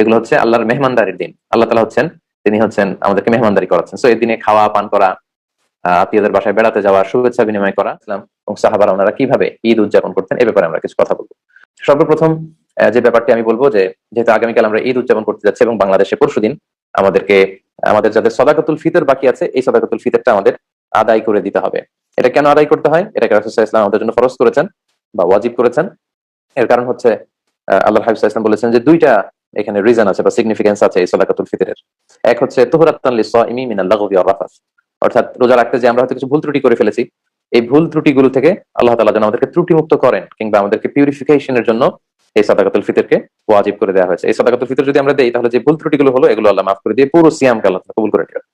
এগুলো হচ্ছে আল্লাহর মেহমানদারির দিন। আল্লাহ তালা হচ্ছেন, তিনি হচ্ছেন আমাদেরকে মেহমানদারি করাচ্ছেন। সো এই দিনে খাওয়া, পান করা আত্মীয়দের বাসায় বেড়াতে যাওয়া, শুভেচ্ছা বিনিময় করা, ইসলাম এবং সাহাবারা ওনারা কীভাবে ঈদ উদযাপন করতেন, এ ব্যাপারে আমরা কিছু কথা বলব। সর্বপ্রথম যে ব্যাপারটি আমি বলব যে, যেহেতু আগামীকাল আমরা ঈদ উদযাপন করতে যাচ্ছি এবং বাংলাদেশে পরশু দিন আমাদেরকে, আমাদের যাদের সদাকতুল ফিতর বাকি আছে, এই সদাকতুল ফিতরটা আমাদের আদায় করে দিতে হবে। এটা কেন আদায় করতে হয়? এটাকে রাসুল ইসলাম আমাদের জন্য ফরজ করেছেন বা ওয়াজিব করেছেন। এর কারণ হচ্ছে আল্লাহ হাবিব ইসলাম বলেছেন যে, দুইটা এখানে রিজন আছে বা সিগনিফিকেন্স আছে এই সদাকাতুল ফিতরের। এক হচ্ছে তুহরাত্তান লিসাইমি মিনাল লাগবি ওয়ার রাফাস। অর্থাৎ রোজা রাখতে যে আমরা হয়তো কিছু ভুল ত্রুটি করে ফেলেছি, এই ভুল ত্রুটিগুলো থেকে আল্লাহ তাআলা যেন আমাদেরকে ত্রুটিমুক্ত করেন কিংবা আমাদেরকে পিউরিফিকেশনের জন্য এই সাদাকাতুল ফিতরকে ওয়াজিব করে দেওয়া হয়েছে। এই সাদাকাতুল ফিতর যদি আমরা দেই, তাহলে যে ভুল ত্রুটিগুলো হলো, এগুলো আল্লাহ মাফ করে দিয়ে পুরো সিয়ামকে আল্লাহ কবুল করে নেবেন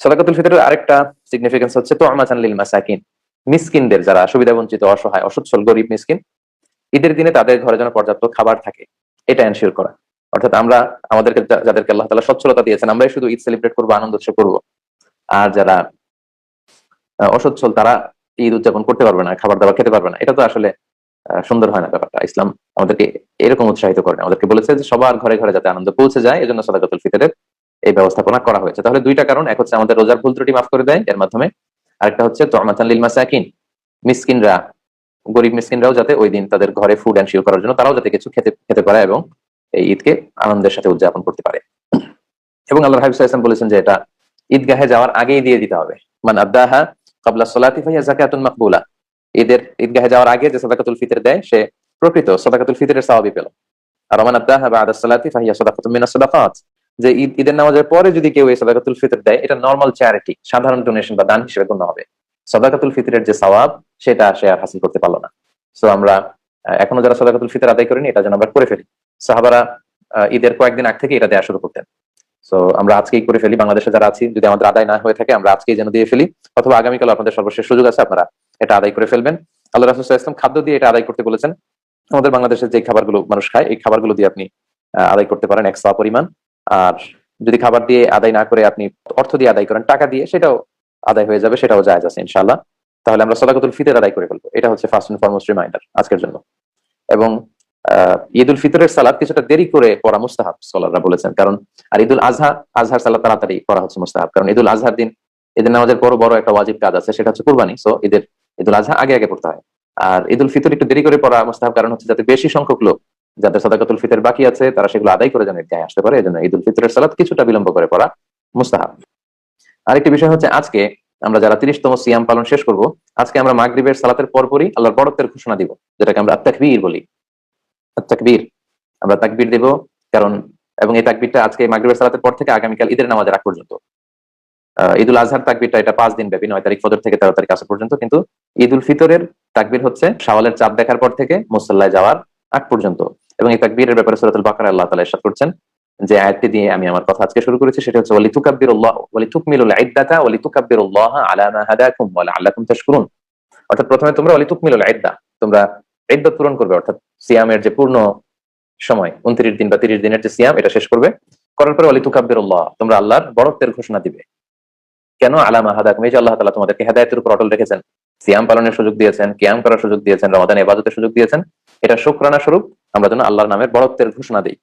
সাদাকাতুল ফিতরের আরেকটা সিগনিফিকেন্স হচ্ছে তো আমাজান লিল মাসাকিন। মিসকিনদের যারা সুবিধা বঞ্চিত, অসহায়, অসচ্ছল, গরিব মিসকিন, ঈদের দিনে তাদের ঘরে যেন পর্যাপ্ত খাবার থাকে, এটা এনশিওর করা। অর্থাৎ আমরা আমাদেরকে যাদেরকে আল্লাহ তালা সচ্ছলতা দিয়েছেন, আমরাই শুধু ঈদ সেলিব্রেট করব, আনন্দ উৎসব করব। আর যারা অসচ্ছল তারা ঈদ উদযাপন করতে পারবে না, খাবার দাবার খেতে পারবে না। এটা তো আসলে সুন্দর হয় না ব্যাপারটা। ইসলাম আমাদেরকে এরকম উৎসাহিত করে আমাদেরকে বলেছে যে সবার ঘরে ঘরে যাতে আনন্দ পৌঁছে যায়, এজন্য সদাকতুল ফিতরের এই ব্যবস্থাপনা করা হয়েছে। তাহলে দুইটা কারণ, এক হচ্ছে আমাদের রোজার ভুল ত্রুটি মাফ করে দেয় এর মাধ্যমে, আরেকটা হচ্ছে তমাতান লিল মাসাকিন। মিসকিনরা, গরিব মিসকিনরাও যাতে ওই দিন তাদের ঘরে ফুড এনশিওর করার জন্য তারাও যাতে কিছু খেতে খেতে পারে এবং এই ঈদকে আনন্দের সাথে উদযাপন করতে পারে। এবং আল্লাহ হাবিব ওয়াসাল্লাম বলেছেন যে এটা ঈদগাহে যাওয়ার আগেই দিয়ে দিতে হবে। মান আদাহা কাবলা সলাতি ফাহিয়া যাকাতুন মাকবুলা। ঈদের, ঈদগাহে যাওয়ার আগে যে সাদাকাতুল ফিতর দেয়, সে প্রকৃত সাদাকাতুল ফিতরের সওয়াবই পেল। আর মান আদাহা বাদা সলাতি ফাহিয়া সাদাকাতুন মিনাস সাদাকাত। যে ঈদ, ঈদের নামাজের পরে যদি কেউ এই সাদাকাতুল ফিতর দেয়, এটা নর্মাল চ্যারিটি সাধারণ ডোনেশন বা দান হিসেবে গণ্য হবে। সাদাকাতুল ফিতরের যে সওয়াব, সেটা সে আর হাসিল করতে পারল না। সো আমরা এখনও যারা সাদাকাতুল ফিতর আদায় করিনি, এটা যেন আমরা করে ফেলি। সাহাবারা ঈদের কয়েকদিন আগ থেকে এটা দেওয়া শুরু করতেন। তো আমরা আজকেই করে ফেলি। বাংলাদেশে যারা আছি, যদি আমাদের আদায় না হয়ে থাকে, আমরা আজকেই যেন দিয়ে ফেলি। অথবা আগামীকাল আপনাদের সর্বশেষ সুযোগ আছে, আপনারা এটা আদায় করে ফেলবেন। আল্লাহ রাসুল ইসলাম খাদ্য দিয়ে এটা আদায় করতে বলেছেন। আমাদের বাংলাদেশের যে খাবারগুলো মানুষ খায়, এই খাবারগুলো দিয়ে আপনি আদায় করতে পারেন এক্সট্রা পরিমাণ। আর যদি খাবার দিয়ে আদায় না করে আপনি অর্থ দিয়ে আদায় করেন, টাকা দিয়ে, সেটাও আদায় হয়ে যাবে, সেটাও জায়জ আছে, ইনশাআল্লাহ। তাহলে আমরা সদাকতুল ফিতর আদায় করে ফেলব। এটা হচ্ছে ফার্স্ট এন্ড ফরমোস্ট রিমাইন্ডার আজকের জন্য। এবং আহ, ঈদ উল ফিতরের সালাদ কিছুটা দেরি করে পড়া মুস্তাহাব স্কলাররা বলেছেন। কারণ আর ঈদুল আজহা আজহার সালাদ তাড়াতাড়ি পড়া হচ্ছে মুস্তাহাব। কারণ ঈদুল আজহার দিন ঈদের নামাজের পর বড় একটা ওয়াজিব কাজ আছে সেটা হচ্ছে কুরবানি। সো ঈদের ঈদুল আজহা আগে আগে পড়তে হয়। আর ঈদুল ফিতর একটু দেরি করে পড়া মুস্তাহাব কারণ হচ্ছে যাতে বেশি সংখ্যক লোক যাদের সদাকাতুল ফিতর বাকি আছে তারা সেগুলো আদায় করে যেন ঈদগাহে আসতে পারে এজন্য ঈদুল ফিতরের সালাদ কিছুটা বিলম্ব করে পড়া মুস্তাহাব। আরেকটি বিষয় হচ্ছে আজকে আমরা যারা তিরিশতম সিয়াম পালন শেষ করব আজকে আমরা মাগরিবের সালাতের পরপরই আল্লাহর বড়ত্বের ঘোষণা দিব যেটাকে আমরা তাকবীর বলি। তাকবীর আমরা তাকবীর দেব, কারণ, এবং এই তাকবীরটা আজকে মাগরিবের সালাতের পর থেকে আগামীকাল ঈদের নামাজের আগ পর্যন্ত। ঈদুল আজহার তাকবীরটা এটা পাঁচ দিন ব্যাপী, নয় তারিখ ফজর থেকে তেরো তারিখ আসর পর্যন্ত, কিন্তু ঈদুল ফিতরের তাকবীর হচ্ছে শাওয়ালের চাঁদ দেখার পর থেকে মুসল্লায় যাওয়ার আগ পর্যন্ত। এবং এই তাকবীরের ব্যাপারে সূরাতুল বাকারা আল্লাহ তাআলা ইরশাদ করছেন যে আয়াতটি দিয়ে আমি আমার কথা আজকে শুরু করেছি, সেটা হচ্ছে ওয়ালি তুকাব্বিরুল্লাহ ওয়ালি তুকমিলুল ইদ্দাতা ওয়ালি তুকাব্বিরুল্লাহ আলা মা হাদাকুম ওয়া লাআল্লাকুম তাশকুরুন। অর্থাৎ প্রথমে তোমরা ওয়ালি তুকমিলুল ইদ্দা তোমরা ইদ্দাত পূরণ করবে, অর্থাৎ সিয়ামের যে পূর্ণ সময়, উনত্রিশ দিন বা তিরিশ দিনের যে সিয়াম, এটা শেষ করবে। করার পরে ওয়ালি তুকাব্বিরুল্লাহ তোমরা আল্লাহর বড়ত্বের ঘোষণা দিবে। কেন? আলামা এই যে আল্লাহ তাআলা তোমাদেরকে হেদায়েতের উপর অটল রেখেছেন, সিয়াম পালনের সুযোগ দিয়েছেন, কিয়াম করার সুযোগ দিয়েছেন, রমাদান ইবাদতের সুযোগ দিয়েছেন, এটা শুকরানা স্বরূপ, আমরা যেন আল্লাহর নামের বড়ত্বের ঘোষণা দিই।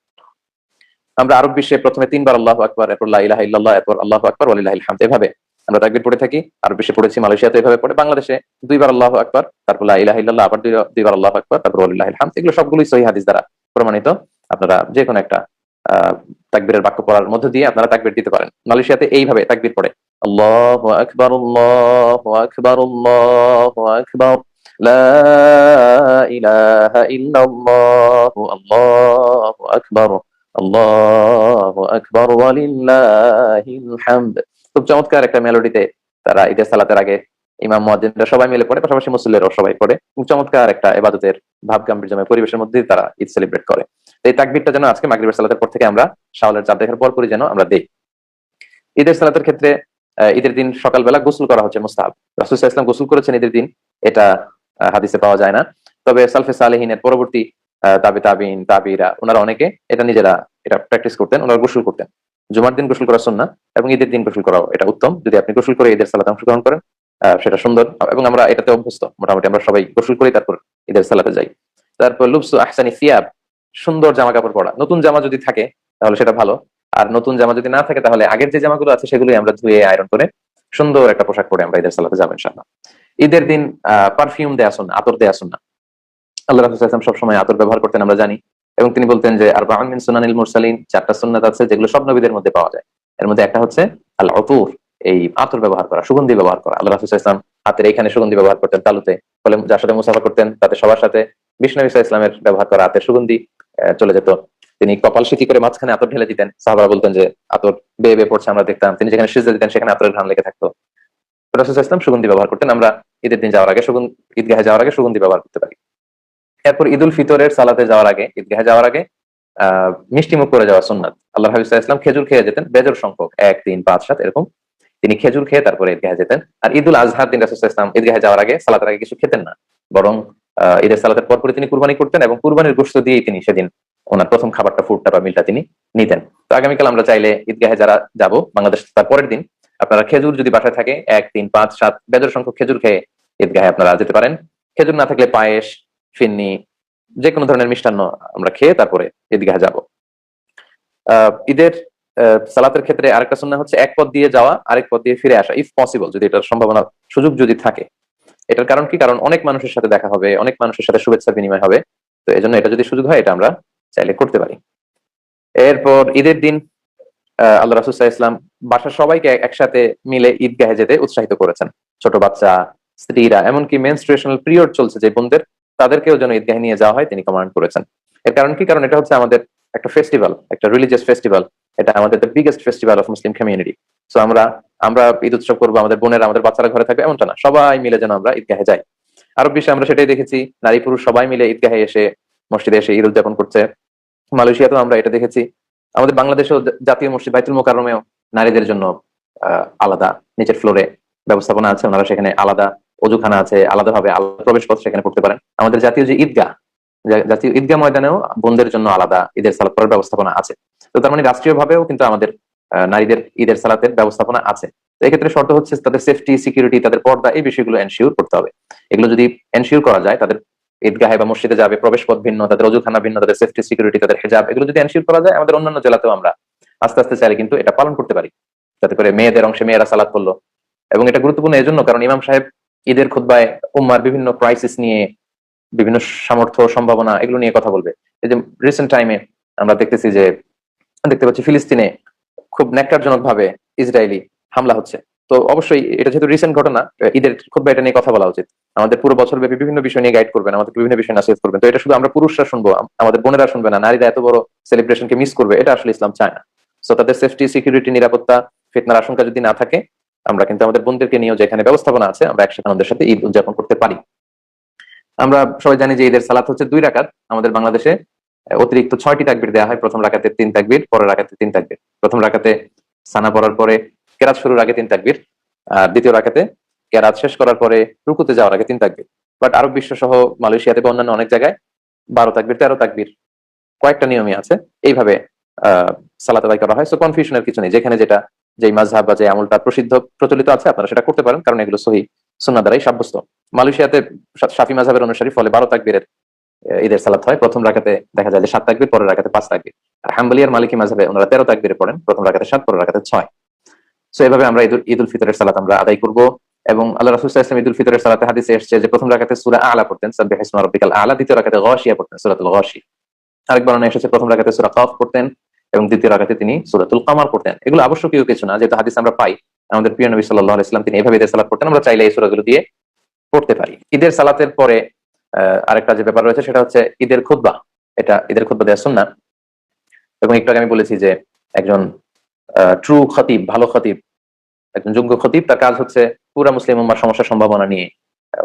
আমরা আরব বিশ্বে প্রথমে তিনবার আল্লাহ আকবর, এরপর ইলাহা ইল্লাল্লাহ, এরপর আল্লাহ আকবর, ওয়ালিল্লাহিল হামদ, এভাবে আমরা তাকবীর পড়ে থাকি আরব বিশ্বে পড়েছি মালয়েশিয়াতে এভাবে পড়ে বাংলাদেশে দুইবার আল্লাহ আকবর তারপর লা ইলাহা ইল্লাল্লাহ আবার দুই- দুইবার আল্লাহ আকবর তারপর ওয়ালিল্লাহিল হামদ এগুলো সবগুলোই সহিহ হাদিস দ্বারা প্রমাণিত আপনারা যে কোনো একটা আহ তাকবীরের বাক্য পড়ার মধ্য দিয়ে আপনারা তাকবীর দিতে পারেন মালয়েশিয়াতে এইভাবে তাকবীর পড়ে আল্লাহু আকবার আল্লাহু আকবার আল্লাহু আকবার لا إله إلا الله الله أكبر আল্লাহু আকবার ওয়ালিল্লাহিল হামদ খুব চমৎকার একটা মেলোডিতে তারা ঈদের সালাতের আগে ইমাম মুয়াজ্জিনরা সবাই মিলে পড়ে, পাশাপাশি মুসল্লিরাও সবাই পড়ে। খুব চমৎকার একটা ইবাদতের ভাব গাম্ভীর্যময় পরিবেশের মধ্যে তারা ঈদ সেলিব্রেট করে। এই তাকবীরটা যেন আজকে মাগরিবের সালাতের পর থেকে আমরা শাওলের চাঁদ দেখার পর পরই যেন আমরা দেই। ঈদের সালাতের ক্ষেত্রে ঈদের দিন সকালবেলা গোসল করা হচ্ছে মুস্তাহাব। রাসূল ওয়াসাল্লাম গোসল করেছেন ঈদের দিন, এটা হাদিসে পাওয়া যায় না। তবে সালফে সালেহিনের পরবর্তী তাবি তাবিন, তাবিরা, ওনারা অনেকে এটা নিজেরা, এটা প্র্যাকটিস করতেন, ওনারা গোসল করতেন। জুমার দিন গোসল করা সুন্নাহ এবং ঈদের দিন গোসল করাও এটা উত্তম। যদি আপনি গোসল করে ঈদের সালাতে অংশগ্রহণ করেন সেটা সুন্দর। এবং আমরা এটাতে অভ্যস্ত। মোটামুটি আমরা সবাই গোসল করি তারপর ঈদের সালাতে যাই। তারপর লুবসু আহসানি সিয়াব, সুন্দর জামা কাপড় পরা। নতুন জামা যদি থাকে, তাহলে সেটা ভালো। আর নতুন জামা যদি না থাকে, তাহলে আগের যে জামাগুলো আছে, সেগুলোই আমরা ধুয়ে আয়রন করে সুন্দর একটা পোশাক পরে আমরা ঈদের সালাতে যাব ইনশাল্লাহ ঈদের দিন পারফিউম দেয়া শুন আতর দেয়া শুন আল্লাহ রাসুল সবসময় আতর ব্যবহার করতেন, আমরা জানি। এবং তিনি বলতেন যে আর বাহমিন সুনানিল মুরসালিন। চারটা সুন্নাত আছে যেগুলো সব নবীদের মধ্যে পাওয়া যায়। এর মধ্যে একটা হচ্ছে আল অতুর এই আতর ব্যবহার করা, সুগন্ধি ব্যবহার করা। আল্লাহ রাসুল ইসলাম হাতের এইখানে সুগন্ধি ব্যবহার করতেন তালুতে। ফলে যার সাথে মুসাফা করতেন, তাতে সবার সাথে বিষ্ণু ইসা ইসলামের ব্যবহার করা, হাতের সুগন্ধি চলে যেত। তিনি কপাল সিটি করে মাঝখানে আতর ঢেলে দিতেন। সাহাবারা বলতেন যে, আতর বেয়ে বেয়ে পড়ছে, আমরা দেখতাম। তিনি যেখানে সিজা দিতেন, সেখানে আতরের ঘ্রাণ লেগে থাকতো। রাসুল ইসলাম সুগন্ধি ব্যবহার করতেন। আমরা ঈদের দিন যাওয়ার আগে সুগন্ধি, ঈদগাহে যাওয়ার আগে সুগন্ধি ব্যবহার করতে পারি। এরপর ঈদুল ফিতরের সালাতে যাওয়ার আগে, ঈদগাহে যাওয়ার আগে, আহ, মিষ্টি মুখ করে যাওয়া সুন্নাত। আল্লাহ হাবিজ ইসলাম খেজুর খেয়ে যেতেন বেজর সংখ্যক, এক, তিন, পাঁচ, সাত, এরকম। তিনি খেজুর খেয়ে তারপরে ঈদগাহে যেতেন। আর ঈদুল আজহার দিন রাসুল ইসলাম ঈদগাহে যাওয়ার আগে সালাতের আগে কিছু খেতেন না। বরং ঈদের সালাতের পর পরে তিনি কুরবানি করতেন এবং কুরবানির গোস্ত দিয়েই তিনি সেদিন ওনার প্রথম খাবারটা, ফুডটা বা মিলটা তিনি নিতেন। তো আগামীকাল আমরা চাইলে ঈদগাহে যারা যাব, বাংলাদেশ তার পরের দিন, আপনারা খেজুর যদি বাসায় থাকে, এক, তিন, পাঁচ, সাত বেজর সংখ্যক খেজুর খেয়ে ঈদগাহে আপনারা যেতে পারেন। খেজুর না থাকলে পায়েস ফিন্নি যে কোনো ধরনের মিষ্টান্ন আমরা খেয়ে তারপরে ঈদগাহে যাব। আহ, ঈদের সালাতের ক্ষেত্রে আরেকটা সুন্নাহ হচ্ছে এক পথ দিয়ে যাওয়া আরেক পথ দিয়ে ফিরে আসা ইফ পসিবল যদি এটার সম্ভাবনা সুযোগ যদি থাকে। এটার কারণ কি? কারণ অনেক মানুষের সাথে দেখা হবে অনেক মানুষের সাথে শুভেচ্ছা বিনিময় হবে। তো এই জন্য এটা যদি সুযোগ হয় এটা আমরা চাইলে করতে পারি। এরপর ঈদের দিন আল্লাহ রাসুসাহ ইসলাম বাসার সবাইকে একসাথে মিলে ঈদগাহে যেতে উৎসাহিত করেছেন। ছোট বাচ্চা স্ত্রীরা এমনকি মেনস্ট্রুয়েশনাল পিরিয়ড চলছে যে বোনদের। তাদেরকেও যেন ঈদগাহে নিয়ে যাওয়া হয়, তিনি কমান্ড করেছেন। এর কারণ কি? কারণ এটা হচ্ছে আমাদের একটা ফেস্টিভ্যাল একটা রিলিজিয়াস ফেস্টিভ্যাল এটা আমাদের the biggest festival of Muslim community so আমরা আমরা ঈদ উৎসব করব, আমাদের বোনেরা, আমাদের বাচ্চারা ঘরে থাকবে, এমনটা না। সবাই মিলে যেন আমরা ঈদগাহে যাই। আরব বিশ্বে আমরা সেটাই দেখেছি, নারী পুরুষ সবাই মিলে ঈদগাহে এসে, মসজিদে এসে ঈদ উদযাপন করছে। মালয়েশিয়াতেও আমরা এটা দেখেছি। আমাদের বাংলাদেশেও জাতীয় মসজিদ বাইতুল মোকাররমেও নারীদের জন্য আলাদা। নিচের ফ্লোরে ব্যবস্থাপনা আছে, ওনারা সেখানে আলাদা অজুখানা আছে, আলাদাভাবে আলাদা প্রবেশ পথ সেখানে করতে পারেন। আমাদের জাতীয় যে ঈদগাহ জাতীয় ঈদগাহ ময়দানেও বোনদের জন্য আলাদা ঈদের সালাত করার ব্যবস্থাপনা আছে। তো তার মানে রাষ্ট্রীয় ভাবেও কিন্তু আমাদের নারীদের ঈদের সালাতের ব্যবস্থাপনা আছে। তো এক্ষেত্রে শর্ত হচ্ছে তাদের সেফটি সিকিউরিটি তাদের পর্দা, এই বিষয়গুলো এনশিওর করতে হবে। এগুলো যদি এনশিওর করা যায়, তাদের ঈদগাহে বা মসজিদে যাবে প্রবেশ পথ ভিন্ন, তাদের অজুখানা ভিন্ন, তাদের সেফটি সিকিউরিটি তাদের হেজাব, এগুলো যদি এনশিওর করা যায়, আমাদের অন্যান্য জেলাতেও আমরা আস্তে আস্তে চাইলে কিন্তু এটা পালন করতে পারি। যাতে করে মেয়েদের অংশে মেয়েরা সালাত করল এবং এটা গুরুত্বপূর্ণ এজন্য, কারণ ইমাম সাহেব ঈদের খুদ্বায় উম্মার বিভিন্ন ক্রাইসিস নিয়ে বিভিন্ন সামর্থ্য, সম্ভাবনা এগুলো নিয়ে কথা বলবে। এই যে রিসেন্ট টাইমে আমরা দেখতেছি যে, দেখতে পাচ্ছি ফিলিস্তিনে খুব ন্যাক্কারজনক ভাবে ইসরায়েলি হামলা হচ্ছে। তো অবশ্যই এটা যেহেতু রিসেন্ট ঘটনা ঈদের খুদ্া এটা নিয়ে কথা বলা উচিত। আমাদের পুরো বছর ব্যাপী বিভিন্ন বিষয় নিয়ে গাইড করবেন আমাদের বিভিন্ন বিষয় নাসিহত করবেন। তো এটা শুধু আমরা পুরুষরা শুনব আমাদের বোনেরা শুনবে না, নারীরা এত বড় সেলিব্রেশনকে মিস করবে, এটা আসলে ইসলাম চায় না। সো তাদের সেফটি সিকিউরিটি নিরাপত্তা, ফিতনার আশঙ্কা যদি না থাকে আমরা কিন্তু আমাদের বোনদেরকে নিয়েও যেখানে ব্যবস্থাপনা আছে, আমরা একসাথে আমাদের সাথে ঈদ উদযাপন করতে পারি। আমরা সবাই জানি যে ঈদের সালাত হচ্ছে দুই রাকাত। আমাদের বাংলাদেশে অতিরিক্ত ছয়টি তাকবির দেওয়া হয়। প্রথম রাকাতে তিন তাকবির, পরের রাকাতে তিন তাকবির। প্রথম রাকাতে সানা পড়ার পরে কেরাত শুরুর আগে তিন তাকবির, আর দ্বিতীয় রাকাতে কেরাত শেষ করার পরে রুকুতে যাওয়ার আগে তিন তাকবির। বাট আরব বিশ্ব সহ মালয়েশিয়াতে বা অন্যান্য অনেক জায়গায় বারো তাকবির, তেরো তাকবির কয়েকটা নিয়মই আছে। এইভাবে, আহ, সালাত আদায় করা হয়। সো কনফিউশনের কিছু নেই। যেখানে যেটা যেই মাঝহাব বা যে আমলটা প্রসিদ্ধ, প্রচলিত আছে, আপনারা সেটা করতে পারেন, কারণ এগুলো সহি সুন্না দ্বারাই সাব্যস্ত। মালয়েশিয়াতে শাফি মাঝহাবের অনুসারী ফলে বারো তাকবীরের ঈদের সালাত হয়। প্রথম রাখাতে দেখা যায় যে সাত তাকবীর, পরের রাখাতে পাঁচ তাকবীর। আর হাম্বলিয়ার মালিকি মাঝহাবে ওনারা তেরো তাকবীরে পড়েন, প্রথম রাখাতে সাত, পরের রাখাতে ছয়। সো এভাবে আমরা ঈদুল ঈদুল ফিতরের সালাত আমরা আদায় করব এবং আল্লাহ রাসূল আলাইহি ওয়াসাল্লাম ঈদুল ফিতরের সালাতে হাদিসে এসেছে যে প্রথম রাখাতে সূরা আলা পড়তেন, সাব্বিহ ইসমা রাব্বিকাল আলা, দ্বিতীয় রাখাতে গাশিয়া পড়তেন, সূরাতুল গাশি। আরেক বর্ণনা এসেছে, প্রথম রাখাতে সূরা কাফ পড়তেন এবং দ্বিতীয় রাখাতে তিনি সূরাতুল কামার পড়তেন। এগুলো আবশ্যকীয় কিছু না, যেহেতু হাদিস আমরা পাই আমাদের প্রিয় নবী সাল্লাল্লাহু আলাইহি ওয়াসাল্লাম তিনি এভাবে সালাত পড়তেন, আমরা চাইলে এই সূরাগুলো দিয়ে পড়তে পারি। ঈদের সালাতের পরে আরেকটা যে ব্যাপার রয়েছে সেটা হচ্ছে ঈদের খুতবা। এটা ঈদের খুতবা দেওয়া সুন্নাহ। এবং একটু আগে আমি বলেছি যে একজন ট্রু খতিব, ভালো খতিব, একজন যোগ্য খতিব, তার কাজ হচ্ছে পুরা মুসলিম উম্মার সমস্যার সম্ভাবনা নিয়ে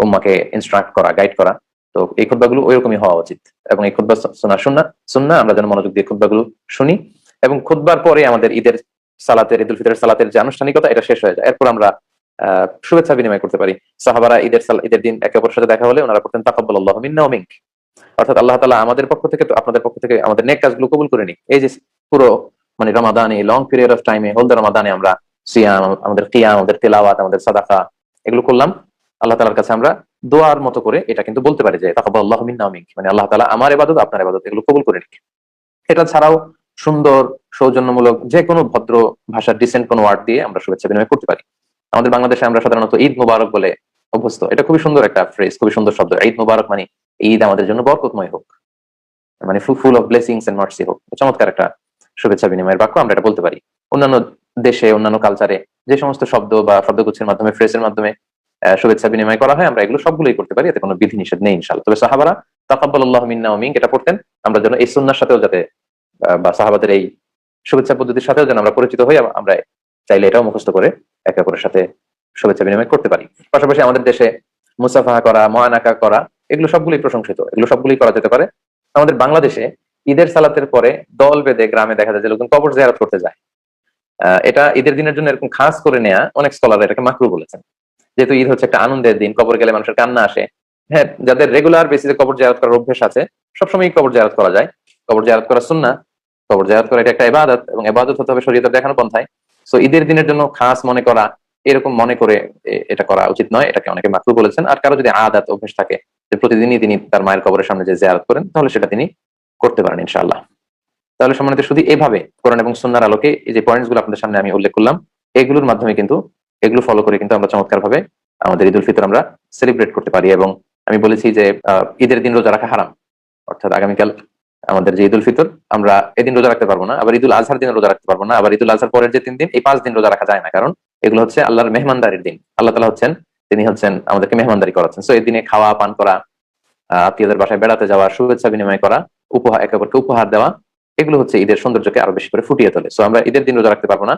উম্মাকে ইনস্ট্রাক্ট করা গাইড করা। তো এই খুতবাগুলো ওইরকমই হওয়া উচিত। এবং এই খুতবা শোনা শুননা শুননা আমরা যেন মনোযোগ দিয়ে খুতবাগুলো শুনি। এবং খুতবার পরে আমাদের ঈদের সালাতের, ঈদুল ফিতরের সালাতের যে আনুষ্ঠানিকতা, এটা শেষ হয়ে যায়। এরপর আমরা শুভেচ্ছা বিনিময় করতে পারি। সাহাবারা ঈদের ঈদের দিন একে অপরের সাথে দেখা হলে ওনারা করতেন তাকাব্বাল আল্লাহ মিন্না অর্থাৎ আল্লাহ তালা আমাদের পক্ষ থেকে তো, আপনাদের পক্ষ থেকে আমাদের নেক কাজগুলো কবুল করে নিক। এই যে পুরো মানে রমাদানে লং পিরিয়ড অফ টাইমে হোল রমাদানে আমরা সিয়াম, আমাদের কিয়াম, আমাদের তেলাওয়াত, আমাদের সাদাকা, এগুলো করলাম। আল্লাহ তালার কাছে আমরা দোয়ার মতো করে এটা কিন্তু বলতে পারি যে তাকাব্বাল আল্লাহ মিন্না মানে আল্লাহ তালা আমার এবাদত আপনার ইবাদত, এগুলো কবুল করে নিক। এটা ছাড়াও সুন্দর, সৌজন্যমূলক যে কোনো ভদ্র ভাষার ডিসেন্ট কোনো ওয়ার্ড দিয়ে আমরা শুভেচ্ছা বিনিময় করতে পারি। আমাদের বাংলাদেশে আমরা সাধারণত ঈদ মুবারক বলে অভ্যস্ত। এটা খুবই সুন্দর একটা ফ্রেজ খুবই সুন্দর শব্দ। ঈদ মুবারক মানে ঈদ আমাদের জন্য বরকতময় হোক মানে full of blessings and mercy হোক। চমৎকার একটা শুভেচ্ছা বিনিময়ের বাক্য আমরা এটা বলতে পারি। অন্যান্য দেশে, অন্যান্য কালচারে যে সমস্ত শব্দ বা শব্দগুচ্ছের মাধ্যমে ফ্রেজের মাধ্যমে শুভেচ্ছা বিনিময় করা হয়, আমরা এগুলো সবগুলোই করতে পারি। এতে কোনো বিধি নিষেধ নেই ইনশাল্লাহ তবে সাহাবারা তাকাব্বাল্লাহু মিন্না মিনক এটা পড়তেন। আমরা যেন এই সুন্নার সাথেও যাতে বা সাহাবাদের এই শুভেচ্ছা পদ্ধতির সাথেও যেন আমরা পরিচিত হই আমরা চাইলে এটাও মুখস্থ করে একে অপরের সাথে শুভেচ্ছা বিনিময় করতে পারি। পাশাপাশি আমাদের দেশে মুসাফাহা করা, মহানাকা করা, এগুলো সবগুলোই প্রশংসিত, এগুলো সবগুলোই করা যেতে পারে। আমাদের বাংলাদেশে ঈদের সালাতের পরে দল বেঁধে গ্রামে দেখা যায় যে লোকজন কবর জিয়ারত করতে যায়। এটা ঈদের দিনের জন্য এরকম খাস করে নেয়া অনেক স্কলার এটাকে মাকরু বলেছেন। যেহেতু ঈদ হচ্ছে একটা আনন্দের দিন, কবর গেলে মানুষের কান্না আসে। হ্যাঁ যাদের রেগুলার বেসিসে কবর জিয়ারত করার অভ্যেস আছে সবসময় কবর জিয়ারত করা যায়। কবর জিয়ারত করা সুন্না কবর জিয়ারত করা, এটা একটা ইবাদত এবং ইবাদত হতে হবে শরীয়তের দেখানো পন্থায়। সো ঈদের দিনের জন্য খাস মনে করা, এরকম মনে করে এটা করা উচিত নয়, এটাকে অনেকে মাকরু বলেছেন। আর কারও যদি আদাত, অভ্যেস থাকে যে প্রতিদিনই তিনি তার মায়ের কবরের সামনে যে জিয়ারত করেন, তাহলে সেটা তিনি করতে পারেন ইনশাআল্লাহ। তাহলে সম্মানিত, শুধু এভাবে কোরআন এবং সুন্নার আলোকে এই যে পয়েন্টসগুলো আপনাদের সামনে আমি উল্লেখ করলাম, এগুলোর মাধ্যমে কিন্তু, এগুলো ফলো করে কিন্তু আমরা চমৎকার ভাবে আমাদের ঈদ উল ফিতর আমরা সেলিব্রেট করতে পারি এবং আমি বলেছি যে ঈদের দিন রোজা রাখা হারাম। অর্থাৎ আগামীকাল আমাদের যে ঈদুল ফিতর, আমরা এদিন রোজা রাখতে পারব না, আবার ঈদুল আজহার দিন রোজা রাখতে পারব না, আবার ঈদুল আজহার পরের যে তিন দিন, এই পাঁচ দিন রোজা রাখা যায় না। কারণ এগুলো হচ্ছে আল্লাহর মেহমানদারির দিন। আল্লাহ তালা হচ্ছেন, তিনি হচ্ছেন আমাদেরকে মেহমানদারি করাচ্ছেন। সো এই দিনে খাওয়া, পান করা আত্মীয়দের বাসায় বেড়াতে যাওয়া, শুভেচ্ছা বিনিময় করা উপহার একে অপরকে উপহার দেওয়া, এগুলো হচ্ছে ঈদের সৌন্দর্যকে আরও বেশি করে ফুটিয়ে তোলে। সো আমরা ঈদের দিন রোজা রাখতে পারব না।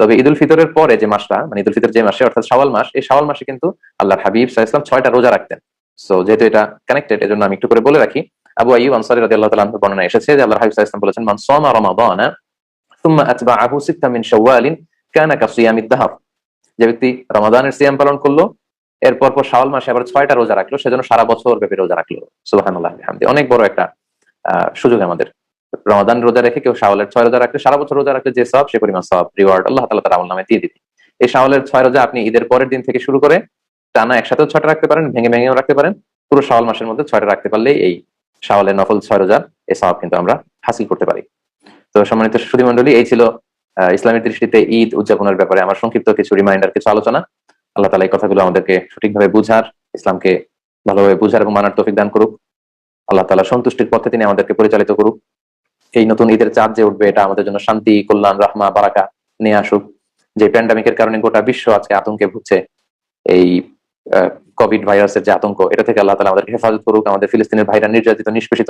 তবে ঈদুল ফিতরের পরে যে মাসটা মানে ঈদুল ফিতর যে মাসে, অর্থাৎ শাওয়াল মাস, এই শাওয়াল মাসে কিন্তু আল্লাহর হাবিব সাহা ইসলাম ছয়টা রোজা রাখতেন। সো যেহেতু এটা কানেক্টেড এজন্য আমি একটু করে বলে রাখি। আবু আইয়ুব আনসারী বর্ণনা এসেছে যে ইসলাম বলেছেন রমাদানা মিন শাওয়ালিন যে ব্যক্তি রমাদানের সিয়াম পালন করল, এরপর পর শাওয়াল মাসে আবার ছয়টা রোজা রাখল, সেজন্য সারা বছর ব্যাপী রোজা রাখল। অনেক বড় একটা সুযোগ আমাদের। রমাদান রোজা রেখে কেউ শাওয়ালের ছয় রোজা রাখলে, সারা বছর রোজা রাখলে যে সব সে পরিমাণ সব রিওয়ার্ড আল্লাহ তার আমল নামে দিয়ে দিবে। এই শাওয়ালের ছয় রোজা আপনি ঈদের পরের দিন থেকে শুরু করে টানা একসাথে ছয়টা রাখতে পারেন, ভেঙে ভেঙেও রাখতে পারেন। পুরো শাওয়াল মাসের মধ্যে ছয়টা রাখতে পারলেই এই শাওয়ালের নফল ছয় রোজা এই সব কিন্তু আমরা হাসিল করতে পারি। তো সম্মানিত সুধী মন্ডলী এই ছিল ইসলামের দৃষ্টিতে ঈদ উদযাপনের ব্যাপারে আমার সংক্ষিপ্ত কিছু রিমাইন্ডার কিছু আলোচনা। আল্লাহ তালা এই কথাগুলো আমাদেরকে সঠিকভাবে বুঝার, ইসলামকে ভালোভাবে বুঝার এবং মানার তৌফিক দান করুক। আল্লাহ তালা সন্তুষ্টির পথে তিনি আমাদেরকে পরিচালিত করুক। এই নতুন ঈদের চাঁদ যে উঠবে, এটা আমাদের জন্য শান্তি, কল্যাণ, রাহমা, বারাকা নিয়ে আসুক। যে প্যান্ডামিকের কারণে গোটা বিশ্ব আজকে আতঙ্কে ভুগছে, এই কোভিড ভাইরাসের যে আতঙ্ক এটা থেকে আল্লাহ তালা আমাদেরকে হেফাজত করুক আমাদের ফিলিস্তিনের ভাইরা নির্যাতিত নিষ্পেষিত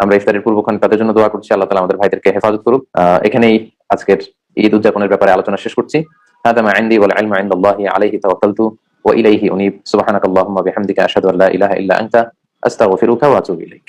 আমরা ইফতারের পূর্বক্ষণ তাদের জন্য দোয়া করছি আল্লাহ তালা আমাদের ভাইদেরকে হেফাজত করুক আহ, এখানেই আজকের ঈদ উদযাপনের ব্যাপারে আলোচনা শেষ করছি هذا ما عندي والعلم عند الله عليه توكلت وإليه أنيب سبحانك اللهم وبحمدك أشهد أن لا إله إلا أنت أستغفرك وأتوب إليك